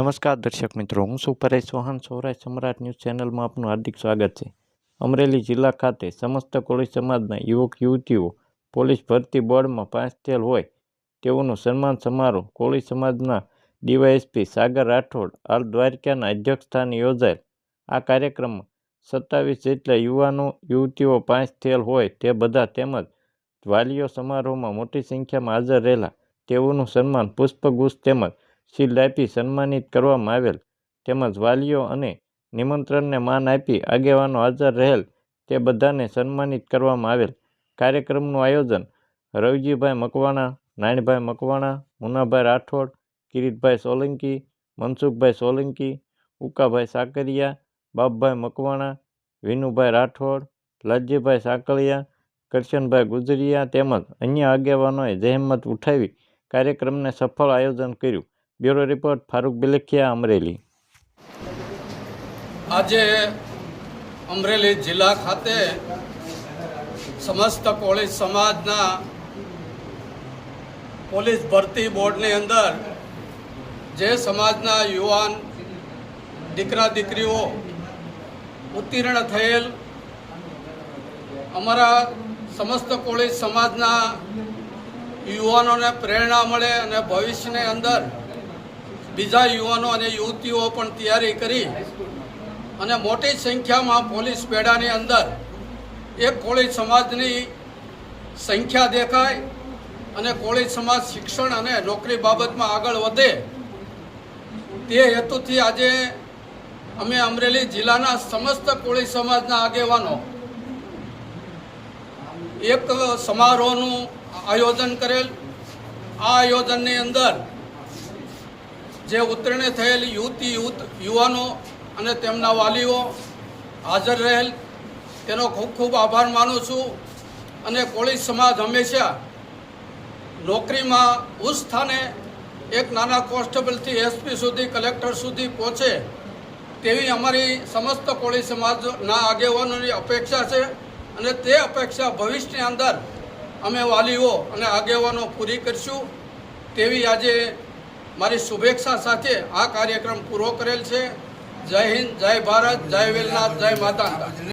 નમસ્કાર દર્શક મિત્રો, હું છું પરેશ ચૌહાણ, સૌરાષ્ટ્ર સમ્રાટ ન્યૂઝ ચેનલમાં આપનું હાર્દિક સ્વાગત છે. અમરેલી જિલ્લા ખાતે સમસ્ત કોળી સમાજના યુવક, યુવતીઓ પોલીસ ભરતી બોર્ડમાં પાસ થયેલ હોય તેઓનું સન્માન સમારોહ કોળી સમાજના ડીવાયએસપી સાગર રાઠોડ, હાલ દ્વારકાના અધ્યક્ષસ્થાને યોજાયેલ. આ કાર્યક્રમમાં સત્તાવીસ જેટલા યુવાનો, યુવતીઓ પાસ થયેલ હોય તે બધા તેમજ વાલીઓ સમારોહમાં મોટી સંખ્યામાં હાજર રહેલા. તેઓનું સન્માન પુષ્પગુચ્છ તેમજ શિલ્ડ આપી સન્માનિત કરવામાં આવેલ. તેમજ વાલીઓ અને નિમંત્રણને માન આપી આગેવાનો હાજર રહેલ તે બધાને સન્માનિત કરવામાં આવેલ. કાર્યક્રમનું આયોજન રવજીભાઈ મકવાણા, નાયણભાઈ મકવાણા, મુનાભાઈ રાઠોડ, કિરીટભાઈ સોલંકી, મનસુખભાઈ સોલંકી, ઉકાભાઈ સાકરિયા, બાપભાઈ મકવાણા, વિનુભાઈ રાઠોડ, લાલજીભાઈ સાકળિયા, કરશનભાઈ ગુજરિયા તેમજ અન્ય આગેવાનોએ જહેમત ઉઠાવી કાર્યક્રમને સફળ આયોજન કર્યું. Bureau report, Farooq Bilkhiya, Amreli. આજે અમરેલી જિલ્લા ખાતે સમસ્ત કોળી સમાજના પોલીસ ભરતી બોર્ડની અંદર જે સમાજના યુવાન દીકરા દીકરીઓ ઉત્તીર્ણ થયેલ અમારા સમસ્ત કોળી સમાજના યુવાનોને પ્રેરણા મળે અને ભવિષ્યની અંદર બીજા યુવાનો અને યુવતીઓ પણ તૈયારી કરી અને મોટી સંખ્યામાં પોલીસ બેડાની અંદર એક કોળી સમાજની સંખ્યા દેખાય અને કોળી સમાજ શિક્ષણ અને નોકરી બાબતમાં આગળ વધે તે હેતુથી આજે અમે અમરેલી જિલ્લાના સમસ્ત કોળી સમાજના આગેવાનો એક સમારોહનું આયોજન કરેલ. આ આયોજનની અંદર જે ઉત્તીર્ણ થયેલ યુવતી યુથ યુવાનો અને તેમના વાલીઓ હાજર રહેલ, તેનો ખૂબ ખૂબ આભાર માનું છું અને કોળી સમાજ હંમેશા નોકરીમાં ઉચ્ચ સ્થાને એક નાના કોન્સ્ટેબલથી એસપી સુધી, કલેક્ટર સુધી પહોંચે તેવી અમારી સમસ્ત કોળી સમાજના આગેવાનોની અપેક્ષા છે અને તે અપેક્ષા ભવિષ્યની અંદર અમે વાલીઓ અને આગેવાનો પૂરી કરીશું તેવી આજે મારી શુભેચ્છા સાથે આ કાર્યક્રમ પૂરો કરેલ છે. જય હિન્દ, જય ભારત, જય વેલનાથ, જય માતા